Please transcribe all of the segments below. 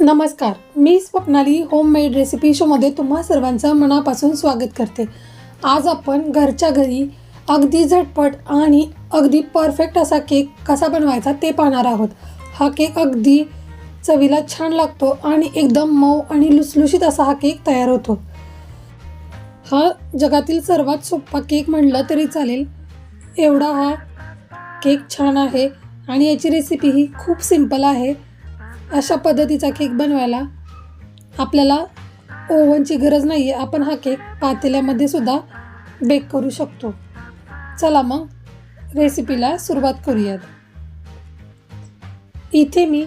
नमस्कार मी Swapnali homemade recipe शोमध्ये तुम्हा सर्वांचं मनापासून स्वागत करते. आज आपण घरच्या घरी अगदी झटपट आणि अगदी परफेक्ट असा केक कसा बनवायचा ते पाहणार आहोत. हा केक अगदी चवीला छान लागतो आणि एकदम मऊ आणि लुसलुशीत असा हा केक तयार होतो. हा जगातील सर्वात सोपा केक म्हटलं तरी चालेल. एवढा हा केक छान आहे आणि याची रेसिपी ही खूप सिंपल आहे. अशा पद्धतीचा केक बनवायला आपल्याला ओव्हनची गरज नाही आहे आपण हा केक पातेल्यामध्ये सुद्धा बेक करू शकतो. चला मग रेसिपीला सुरुवात करूयात. इथे मी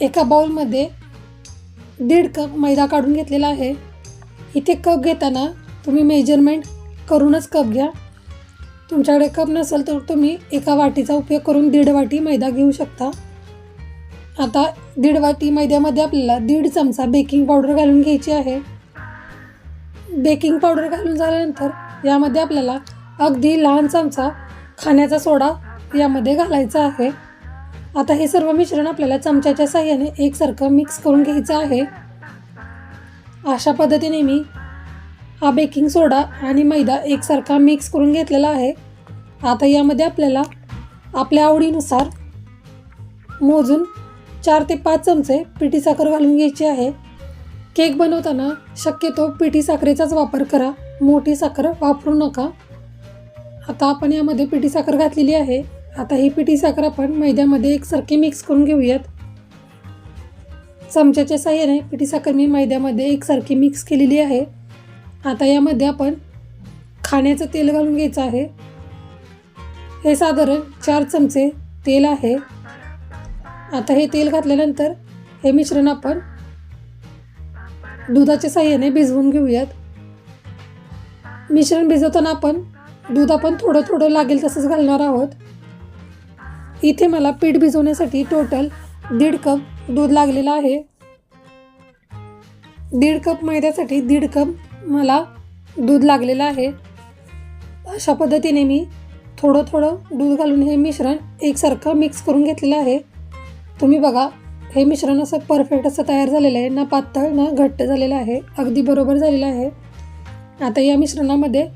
एका बाउलमध्ये दीड कप मैदा काढून घेतलेला आहे. इथे कप घेताना तुम्ही मेजरमेंट करूनच कप घ्या. तुमच्याकडे कप नसेल तर तुम्ही एका वाटीचा उपयोग करून दीड वाटी मैदा घेऊ शकता. आता दीड वाटी मैद्यामध्ये आपल्याला दीड चमचा बेकिंग पावडर घालून घ्यायची आहे. बेकिंग पावडर घालून झाल्यानंतर यामध्ये आपल्याला अगदी लहान चमचा खाण्याचा सोडा यामध्ये घालायचा आहे. आता हे सर्व मिश्रण आपल्याला चमच्याच्या साह्याने एकसारखं मिक्स करून घ्यायचं आहे. अशा पद्धतीने मी हा बेकिंग सोडा आणि मैदा एकसारखा मिक्स करून घेतलेला आहे. आता यामध्ये आपल्याला आपल्या आवडीनुसार मोजून चार ते पाच चमचे पिठी साखर घालून घ्यायची आहे. केक बनवताना शक्यतो पिठी साखरेचाच वापर करा. मोठी साखर वापरू नका. आता आपण यामध्ये पिठी साखर घातलेली आहे. आता ही पिठी साखर आपण मैद्यामध्ये एकसारखी मिक्स करून घेऊयात. चमच्याच्या साह्याने पिठी साखर मी मैद्यामध्ये एकसारखी मिक्स केलेली आहे. आता यामध्ये आपण खाण्याचं तेल घालून घ्यायचं आहे. हे साधारण चार चमचे तेल आहे. आता हे तेल घातल्यानंतर हे मिश्रण आपण दुधाच्या साह्याने भिजवून घेऊयात. मिश्रण भिजवताना आपण दूध आपण थोडं थोडं लागेल तसंच घालणार आहोत. इथे मला पीठ भिजवण्यासाठी टोटल दीड कप दूध लागलेलं आहे. दीड कप मैद्यासाठी दीड कप मला दूध लागलेलं आहे. अशा पद्धतीने मी थोडं थोडं दूध घालून हे मिश्रण एकसारखं मिक्स करून घेतलेलं आहे. तुम्ही बघा हे मिश्रण असं परफेक्ट असं तयार झालेलं आहे. ना पातळ ना घट्ट झालेलं आहे. अगदी बरोबर झालेलं आहे. आता या मिश्रणामध्ये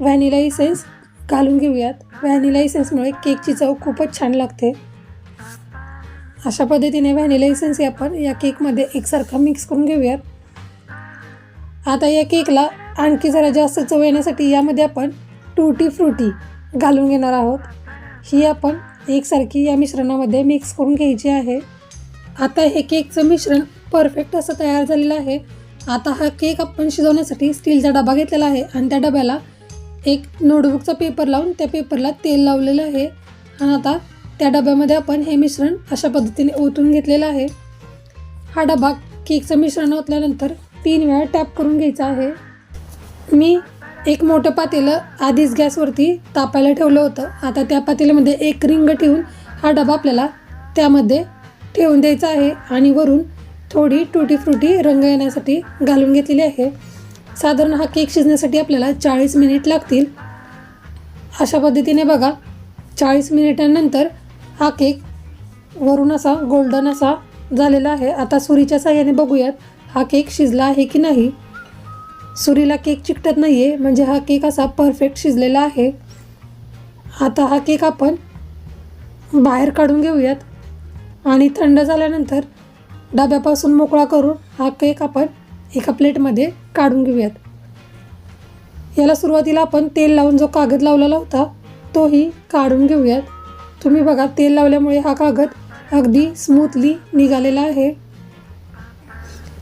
व्हॅनिला इसेन्स घालून घेऊयात. व्हॅनिला इसेन्समुळे केकची चव खूपच छान लागते. अशा पद्धतीने व्हॅनिला इसेन्स आपण या केकमध्ये एकसारखा मिक्स करून घेऊयात. आता या केकला आणखी जरा जास्त चव येण्यासाठी यामध्ये आपण टूटी फ्रुटी घालून घेणार आहोत. ही आपण एकसारखी या मिश्रणामध्ये मिक्स करून घ्यायची आहे. आता हे केकचं मिश्रण परफेक्ट असं तयार झालेलं आहे. आता हा केक आपण शिजवण्यासाठी स्टीलचा डबा घेतलेला आहे आणि त्या डब्याला एक नोटबुकचा पेपर लावून त्या पेपरला तेल लावलेलं आहे. आणि आता त्या डब्यामध्ये आपण हे मिश्रण अशा पद्धतीने ओतून घेतलेलं आहे. हा डबा केकचं मिश्रण ओतल्यानंतर तीन वेळा टॅप करून घ्यायचा आहे. मी एक मोठं पातेलं आधीच गॅसवरती तापायला ठेवलं होतं. आता त्या पातेल्यामध्ये एक रिंग ठेवून हा डबा आपल्याला त्यामध्ये ठेवून द्यायचा आहे आणि वरून थोडी टुटी फ्रुटी रंग येण्यासाठी घालून घेतलेली आहे. साधारण हा केक शिजण्यासाठी आपल्याला चाळीस मिनिट लागतील. अशा पद्धतीने बघा चाळीस मिनिटांनंतर हा केक वरून असा गोल्डन असा झालेला आहे. आता सुरीच्या साह्याने बघूयात हा केक शिजला आहे की नाही. सुरीला केक चिकटत नाही आहे म्हणजे हा केक असा परफेक्ट शिजलेला आहे. आता हा केक आपण बाहेर काढून घेऊयात. आणि थंड झाल्यानंतर डब्यापासून मोकळा करून हा केक आपण एका प्लेटमध्ये काढून घेऊयात. याला सुरुवातीला आपण तेल लावून जो कागद लावलेला होता तोही काढून घेऊयात. तुम्ही बघा तेल लावल्यामुळे हा कागद अगदी स्मूथली निघालेला आहे.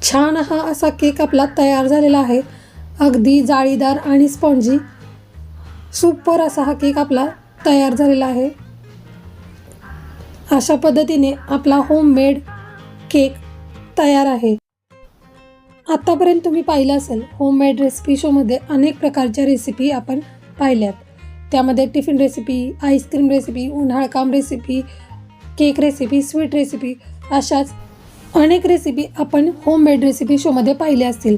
छान हा असा केक आपला तयार झालेला आहे. अगदी जाळीदार आणि स्पॉन्जी सुपर असा हा केक आपला तयार झालेला आहे. अशा पद्धतीने आपला होममेड केक तयार आहे. आत्तापर्यंत तुम्ही पाहिलं असेल होममेड रेसिपी शोमध्ये अनेक प्रकारच्या रेसिपी आपण पाहिल्यात. त्यामध्ये tiffin recipe ice cream recipe उन्हाळकाम recipe cake recipe sweet recipe अशाच अनेक रेसिपी आपण होममेड रेसिपी शोमध्ये पाहिल्या असतील.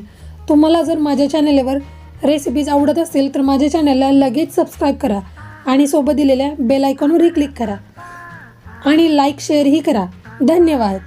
तुम्हाला जर माझ्या चॅनेलवर रेसिपीज आवडत असतील तर माझ्या चॅनलला लगेच सबस्क्राईब करा आणि सोबत दिलेल्या बेल आयकॉनवरही क्लिक करा. आणि लाईक शेअरही करा. धन्यवाद.